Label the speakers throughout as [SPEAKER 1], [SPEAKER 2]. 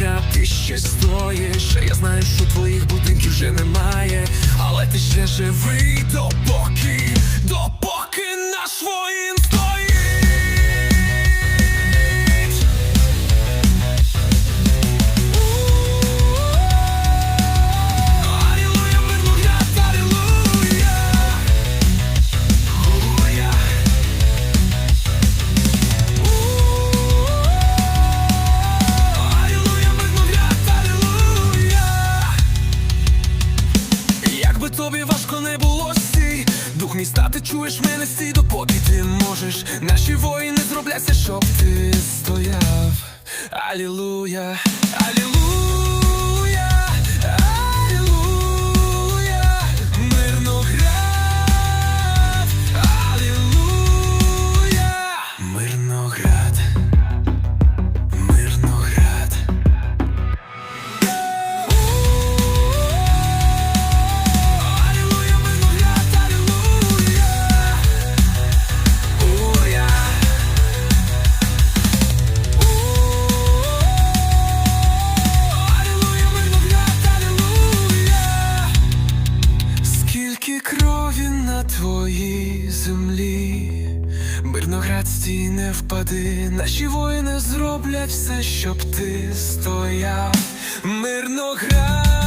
[SPEAKER 1] Ольга, ти ще стоїш. Я знаю, що твоїх будинків вже немає, але ти ще живий до. Тобі важко не було сі. Дух міста, ти чуєш мене сі, допоки ти можеш. Наші воїни зробляться, щоб ти стояв. Алілуя, алілуя, Скільки крові на твоїй землі. Мирноград стій не впади. Наші воїни зроблять все, щоб ти стояв. Мирноград,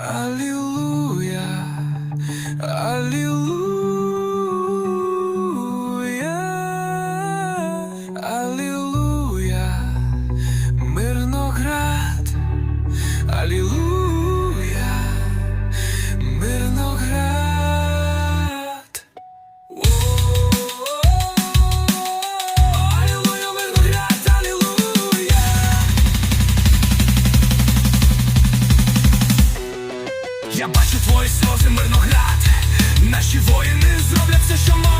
[SPEAKER 1] Алілуя, Алілуя, Я бачу твої сльози, мирноград Наші воїни зроблять все, що можуть